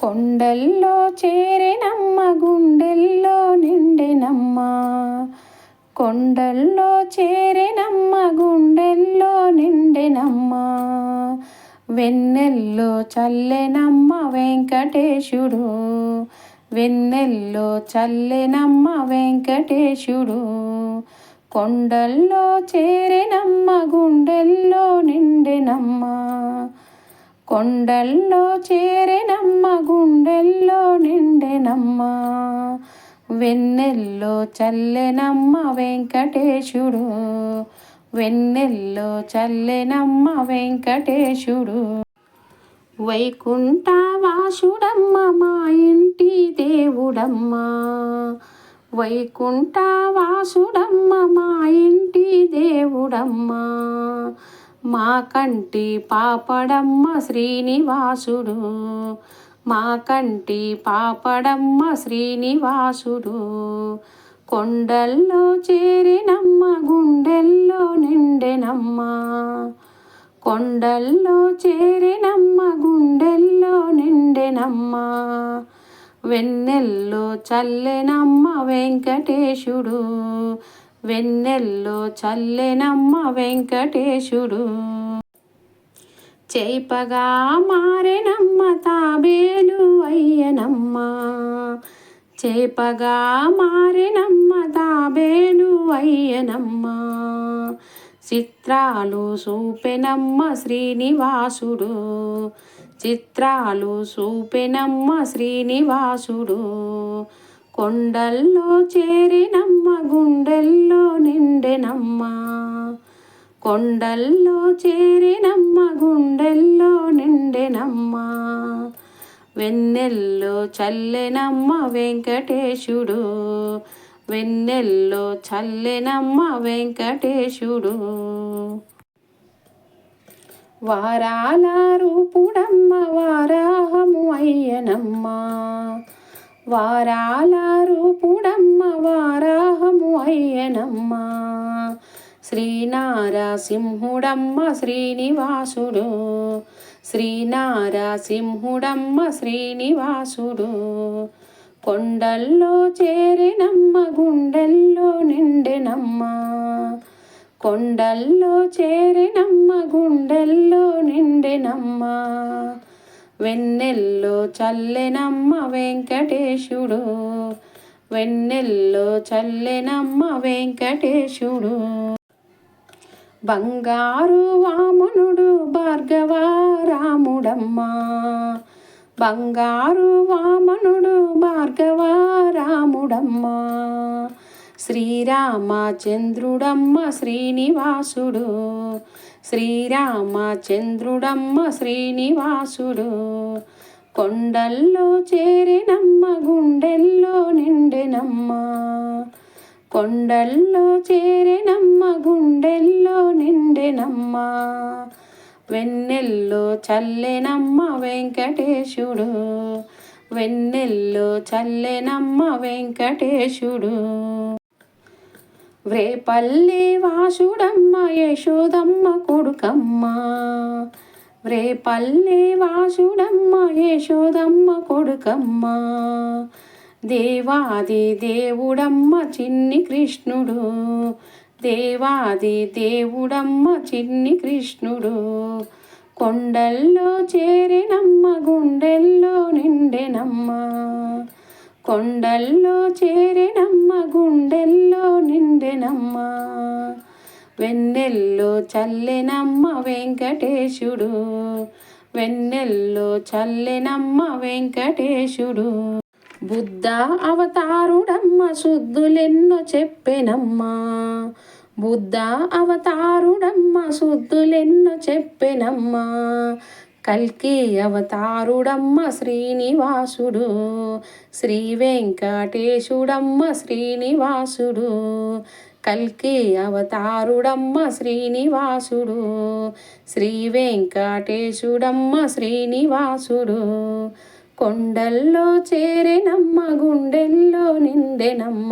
కొండల్లో చేరినమ్మ గుండెల్లో నిండెనమ్మ. కొండల్లో చేరినమ్మ గుండెల్లో నిండెనమ్మ. వెన్నెల్లో చల్లెనమ్మ వెంకటేశుడు. వెన్నెల్లో చల్లెనమ్మ వెంకటేశుడు. కొండల్లో చేరినమ్మ గుండెల్లో నిండెనమ్మ. కొండల్లో చేరెనమ్మ గుండెల్లో నిండెనమ్మ. వెన్నెల్లో చల్లెనమ్మ వెంకటేశుడు. వెన్నెల్లో చల్లెనమ్మ వెంకటేశుడు. వైకుంఠవాసుడమ్మ మా ఇంటి దేవుడమ్మ. వైకుంఠవాసుడమ్మ మా ఇంటి దేవుడమ్మ. మా కంటి పాపడమ్మ శ్రీనివాసుడు. మా కంటి పాపడమ్మ శ్రీనివాసుడు. కొండల్లో చేరినమ్మ గుండెల్లో నిండెనమ్మ. కొండల్లో చేరినమ్మ గుండెల్లో నిండెనమ్మ. వెన్నెల్లో చల్లెనమ్మ వెంకటేశుడు. వెన్నెల్లో చల్లెనమ్మ వెంకటేశుడు. చేపగా మారెనమ్మ తాబేలు అయ్యనమ్మ. చేపగా మారెనమ్మ తాబేలు అయ్యనమ్మ. చిత్రాలు చూపెనమ్మ శ్రీనివాసుడు. చిత్రాలు సూపెనమ్మ శ్రీనివాసుడు. కొండల్లో చేరినమ్మ గుండెల్లో నిండెనమ్మ. కొండల్లో చేరినమ్మ గుండెల్లో నిండెనమ్మ. వెన్నెల్లో చల్లెనమ్మ వెంకటేశుడు. వెన్నెల్లో చల్లెనమ్మ వెంకటేశుడు. వారాల రూపుడమ్మ వారాహము అయ్యనమ్మ. వారాల రూపుడమ్మ వారాహము అయ్యనమ్మ. శ్రీనారసింహుడమ్మ శ్రీనివాసుడు. శ్రీనారసింహుడమ్మ శ్రీనివాసుడు. కొండల్లో చేరినమ్మ గుండెల్లో నిండెనమ్మ. కొండల్లో చేరినమ్మ గుండెల్లో నిండెనమ్మ. వెన్నెల్లో చల్లెనమ్మ వెంకటేశుడు. వెన్నెల్లో చల్లెనమ్మ వెంకటేశుడు. బంగారు వామనుడు భార్గవ రాముడమ్మ బంగారు వామనుడు భార్గవ రాముడమ్మ శ్రీరామచంద్రుడమ్మ శ్రీనివాసుడు. శ్రీరామచంద్రుడమ్మ శ్రీనివాసుడు. కొండల్లో చేరినమ్మ గుండెల్లో నిండెనమ్మ. కొండల్లో చేరినమ్మ గుండెల్లో నిండెనమ్మ. వెన్నెల్లో చల్లెనమ్మ వెంకటేశుడు. వెన్నెల్లో చల్లెనమ్మ వెంకటేశుడు. వ్రేపల్లి వాసుడమ్మ యశోదమ్మ కొడుకమ్మ. వ్రేపల్లి వాసుడమ్మ యశోదమ్మ కొడుకమ్మ. దేవాది దేవుడమ్మ చిన్ని కృష్ణుడు. దేవాది దేవుడమ్మ చిన్ని కృష్ణుడు. కొండల్లో చేరినమ్మ గుండెల్లో నిండెనమ్మ. కొండల్లో చేరినమ్మ గుండెల్లో నిండెనమ్మ. వెన్నెల్లో చల్లెనమ్మ వెంకటేశుడు. వెన్నెల్లో చల్లెనమ్మ వెంకటేశుడు. బుద్ధ అవతారుడమ్మ శుద్ధులెన్నో చెప్పెనమ్మా. బుద్ధ అవతారుడమ్మ శుద్ధులెన్నో చెప్పెనమ్మా. కల్కి అవతారుడమ్మ శ్రీనివాసుడు శ్రీ వెంకటేశుడమ్మ శ్రీనివాసుడు కల్కి అవతారుడమ్మ శ్రీనివాసుడు శ్రీ వెంకటేశుడమ్మ శ్రీనివాసుడు. కొండల్లో చేరెనమ్మ గుండెల్లో నిండెనమ్మ.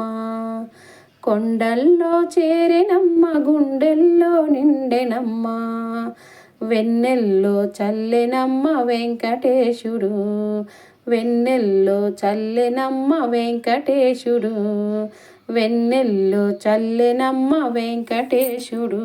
కొండల్లో చేరెనమ్మ గుండెల్లో నిండెనమ్మ. వెన్నెల్లో చల్లెనమ్మ వెంకటేశుడు. వెన్నెల్లో చల్లెనమ్మ వెంకటేశుడు. వెన్నెల్లో చల్లెనమ్మ వెంకటేశుడు.